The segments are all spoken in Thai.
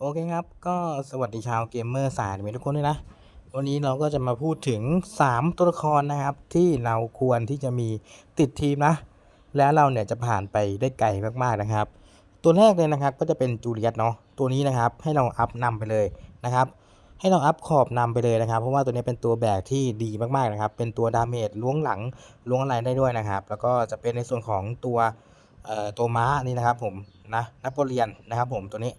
โอเคครับ ก็สวัสดีชาวเกมเมอร์สายอนิเมทุกคนด้วยนะ วันนี้เราก็จะมาพูดถึง 3 ตัวละครนะครับ ที่เราควรที่จะมีติดทีมนะ แล้วเราเนี่ยจะผ่านไปได้ไกลมากๆนะครับ ตัวแรกเลยนะครับก็จะเป็นจูเลียตเนาะตัวนี้นะครับให้เราอัพนำไปเลยนะครับ ให้เราอัพขอบนำไปเลยนะครับ เพราะว่าตัวนี้เป็นตัวแบกที่ดีมากๆนะครับ เป็นตัวดาเมจล้วงหลังล้วงอะไรได้ด้วยนะครับ แล้วก็จะเป็นในส่วนของตัวตัวม้านี่นะครับผมนะนโปเลียนนะครับผมตัวนี้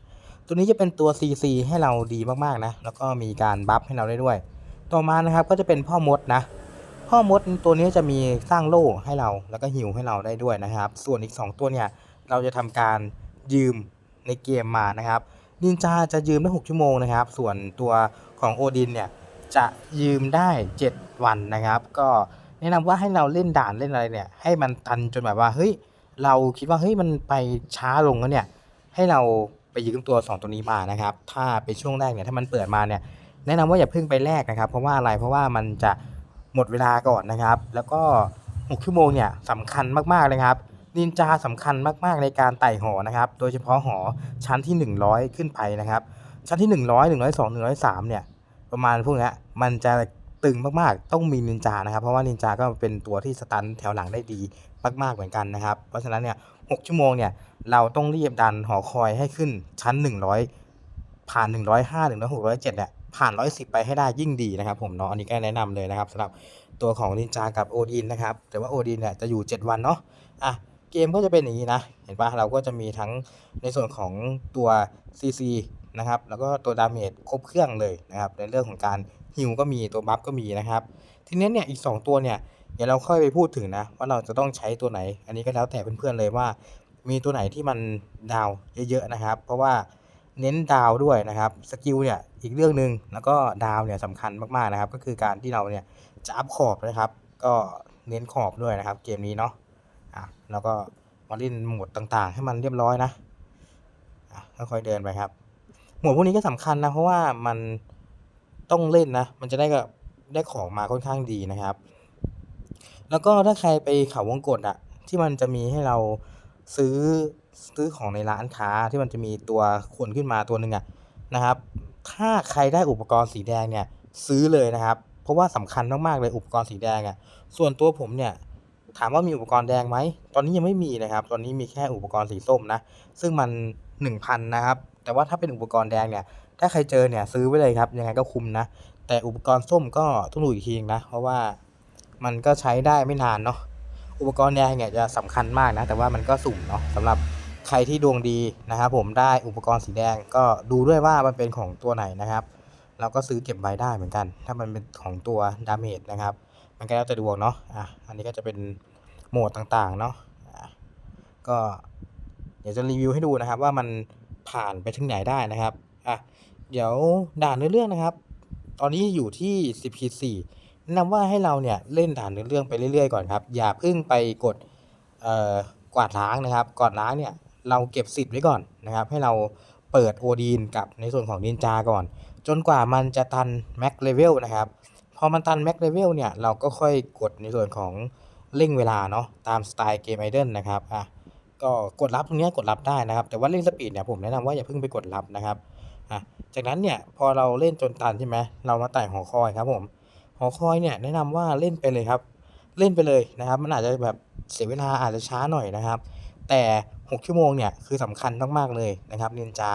ตัวนี้จะเป็นตัว CC ให้เราดีมากๆนะ แล้วก็มีการบัฟให้เราได้ด้วย ต่อมานะครับก็จะเป็นพ่อมดนะ พ่อมดตัวนี้จะมีสร้างโล่ให้เรา แล้วก็หิวให้เราได้ด้วยนะครับ ส่วนอีก 2 ตัวเนี่ยเราจะทำการยืมในเกมมานะครับ นินจาจะยืมได้ 6 ชั่วโมงนะครับ ส่วนตัวของโอดินเนี่ยจะยืมได้ 7 วันนะครับ ก็แนะนำว่าให้เราเล่นด่านเล่นอะไรเนี่ยให้มันตันจนแบบว่าเฮ้ยเราคิดว่าเฮ้ยมันไปช้าลงแล้วเนี่ยให้เรา ไปยืมตัว 2 ตัวนี้มานะครับ ถ้าเป็นช่วงแรกเนี่ยถ้ามันเปิดมาเนี่ยแนะนำว่าอย่าเพิ่งไปแลกนะครับ เพราะว่าอะไรเพราะว่ามันจะหมดเวลาก่อนนะครับ แล้วก็ 6 ชั่วโมงเนี่ยสำคัญมากๆเลยครับนินจาสำคัญมากๆในการไต่หอนะครับ โดยเฉพาะหอชั้นที่ 100 ขึ้นไปนะครับ ชั้นที่ 100 102 103 เนี่ย ประมาณพวกนี้มันจะ ตึงมากๆ ต้องมีนินจานะครับ เพราะว่านินจาก็เป็นตัวที่สตันแถวหลังได้ดีมากๆเหมือนกันนะครับ เพราะฉะนั้นเนี่ย6ชั่วโมงเนี่ยเราต้องรีบดันหอคอยให้ขึ้นชั้น 100 ผ่าน 105 106 107เนี่ยผ่าน 110 ไปให้ได้ยิ่งดีนะครับผมเนาะอันนี้ก็แนะนำเลยนะครับสำหรับตัวของนินจากับโอดินนะครับแต่ว่าโอดินเนี่ยจะอยู่ 7 วันเนาะอะเกมก็จะเป็นอย่างนี้นะ เห็นปะเราก็จะมีทั้งในส่วนของตัว CC นะครับ แล้วก็ตัวดาเมจครบเครื่องเลยนะครับ ในเรื่องของการฮิวก็มีตัวบัฟก็มีนะครับ ทีนี้เนี่ยอีก 2 ตัวเนี่ยเดี๋ยวเราค่อยไปพูดถึงนะ ว่าเราจะต้องใช้ตัวไหน อันนี้ก็แล้วแต่เพื่อนๆเลยว่า มีตัวไหนที่มันดาวเยอะๆนะครับ เพราะว่าเน้นดาวด้วยนะครับสกิลเนี่ยอีกเรื่องหนึ่งแล้วก็ดาวเนี่ยสำคัญมากๆนะครับ ก็คือการที่เราเนี่ยจะอัพขอบนะครับ ก็เน้นขอบด้วยนะครับ เกมนี้เนาะอะแล้วก็มาเล่นโหมดต่างๆ ให้มันเรียบร้อยนะอะค่อยๆเดินไปครับ หมวดพวกนี้ก็สำคัญนะ เพราะว่ามันต้องเล่นนะ มันจะได้ก็ได้ของมาค่อนข้างดีนะครับ แล้วก็ถ้าใครไปเขาวงกตอะที่มันจะมีให้เราซื้อซื้อของในร้านค้าที่มันจะมีตัวขวนขึ้นมาตัวหนึ่งอะนะครับ ถ้าใครได้อุปกรณ์สีแดงเนี่ยซื้อเลยนะครับ เพราะว่าสำคัญมากๆเลยอุปกรณ์สีแดงอะส่วนตัวผมเนี่ยถามว่ามีอุปกรณ์แดงไหม ตอนนี้ยังไม่มีนะครับ ตอนนี้มีแค่อุปกรณ์สีส้มนะ ซึ่งมัน 1,000 นะครับ แต่ว่าถ้าเป็นอุปกรณ์แดงเนี่ย ถ้าใครเจอเนี่ยซื้อไว้เลยครับ ยังไงก็คุ้มนะ แต่อุปกรณ์ส้มก็ต้องดูอีกทีนะ เพราะว่ามันก็ใช้ได้ไม่นานเนาะ อุปกรณ์แดงเนี่ยจะสำคัญมากนะ แต่ว่ามันก็สุ่มเนาะสำหรับใครที่ดวงดีนะครับผมได้อุปกรณ์สีแดงก็ดูด้วยว่ามันเป็นของตัวไหนนะครับ เราก็ซื้อเก็บไว้ได้เหมือนกัน ถ้ามันเป็นของตัวดาเมจนะครับ มันก็แล้วแต่ดวงเนาะ อะ อันนี้ก็จะเป็นโหมดต่างๆเนาะอะก็เดี๋ยวจะรีวิวให้ดูนะครับว่ามัน ผ่านไปถึงไหนได้นะครับอะเดี๋ยวด่านเนื้อเรื่องนะครับ ตอนนี้อยู่ที่10ขีด4แนะนำว่าให้เราเนี่ยเล่นด่านเนื้อเรื่องไปเรื่อยๆก่อนครับ อย่าเพิ่งไปกดเอ่อกวาดล้างนะครับก่อนล้างเนี่ยเราเก็บสิทธิ์ไว้ก่อนนะครับ ให้เราเปิดโอดีนกับในส่วนของนินจาก่อน จนกว่ามันจะตันแม็กเลเวลนะครับพอมันตันแม็กเลเวลเนี่ยเราก็ค่อยกดในส่วนของเร่งเวลาเนาะตามสไตล์เกมไอเดนนะครับอะ ก็กดรับตรงนี้กดรับได้นะครับ แต่ว่าเร่งสปีดเนี่ยผมแนะนำว่าอย่าเพิ่งไปกดรับนะครับอะจากนั้นเนี่ยพอเราเล่นจนตันใช่ไหมเรามาไต่หอคอยครับผมหอคอยเนี่ยแนะนำว่าเล่นไปเลยครับ เล่นไปเลยนะครับ มันอาจจะแบบเสียเวลาอาจจะช้าหน่อยนะครับ แต่ 6 ชั่วโมงเนี่ยคือสำคัญมากๆเลยนะครับนินจา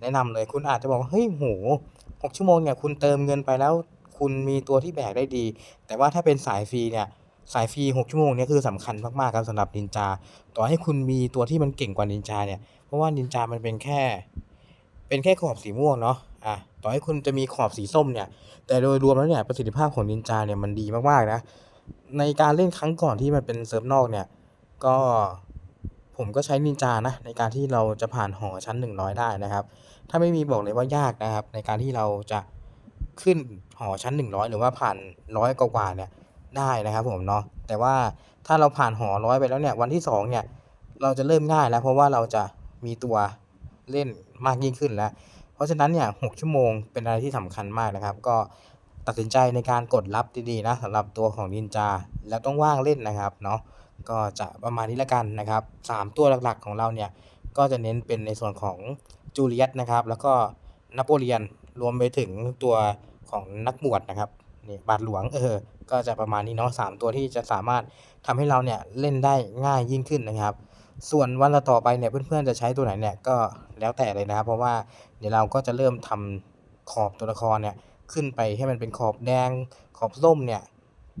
แนะนำเลยคุณอาจจะบอกเฮ้ยโห6ชั่วโมงเนี่ยคุณเติมเงินไปแล้ว คุณมีตัวที่แบกได้ดี แต่ว่าถ้าเป็นสายฟรีเนี่ย สายฟรี 6 ชั่วโมงเนี่ยคือสำคัญมากๆครับสำหรับนินจา ต่อให้คุณมีตัวที่มันเก่งกว่านินจาเนี่ย เพราะว่านินจามันเป็นแค่ เป็นแค่ขอบสีม่วงเนาะ อะ ต่อให้คุณจะมีขอบสีส้มเนี่ย แต่โดยรวมแล้วเนี่ยประสิทธิภาพของนินจาเนี่ยมันดีมากๆนะ ในการเล่นครั้งก่อนที่มันเป็นเซิร์ฟนอกเนี่ย ก็ผมก็ใช้นินจานะในการที่เราจะผ่านหอชั้น 100 ได้นะครับ ถ้าไม่มีบอกเลยว่ายากนะครับ ในการที่เราจะขึ้นหอชั้น 100 หรือว่าผ่านร้อยกว่าเนี่ย ได้นะครับผมเนาะแต่ว่าถ้าเราผ่านหอร้อยไปแล้วเนี่ยวันที่2เนี่ยเราจะเริ่มง่ายแล้ว เพราะว่าเราจะมีตัวเล่นมากยิ่งขึ้นแล้ว เพราะฉะนั้นเนี่ย6ชั่วโมงเป็นอะไรที่สำคัญมากนะครับ ก็ตัดสินใจในการกดรับดีๆนะสำหรับตัวของนินจาแล้วต้องว่างเล่นนะครับเนาะก็จะประมาณนี้ล้วกันนะครับ 3 ตัวหลักๆของเราเนี่ยก็จะเน้นเป็นในส่วนของจูเลียตนะครับ แล้วก็นโปเลียนรวมไปถึงตัวของนักบวชนะครับ นี่บาทหลวงเออ ก็จะประมาณนี้เนาะสามตัวที่จะสามารถทำให้เราเนี่ยเล่นได้ง่ายยิ่งขึ้นนะครับ ส่วนวันละต่อไปเนี่ยเพื่อนๆจะใช้ตัวไหนเนี่ยก็แล้วแต่เลยนะครับ เพราะว่าเดี๋ยวเราก็จะเริ่มทำขอบตัวละครเนี่ยขึ้นไปให้มันเป็นขอบแดงขอบส้มเนี่ย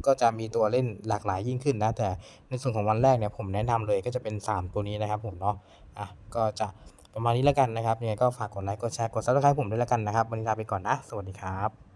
ก็จะมีตัวเล่นหลากหลายยิ่งขึ้นนะ แต่ในส่วนของวันแรกเนี่ยผมแนะนำเลยก็จะเป็น 3 ตัวนี้นะครับผมเนาะอะก็จะประมาณนี้แล้วกันนะครับยังไงก็ฝากกดไลค์กดแชร์กดซับสไครต์ผมด้วยแล้วกันนะครับ วันนี้ลาไปก่อนนะ สวัสดีครับ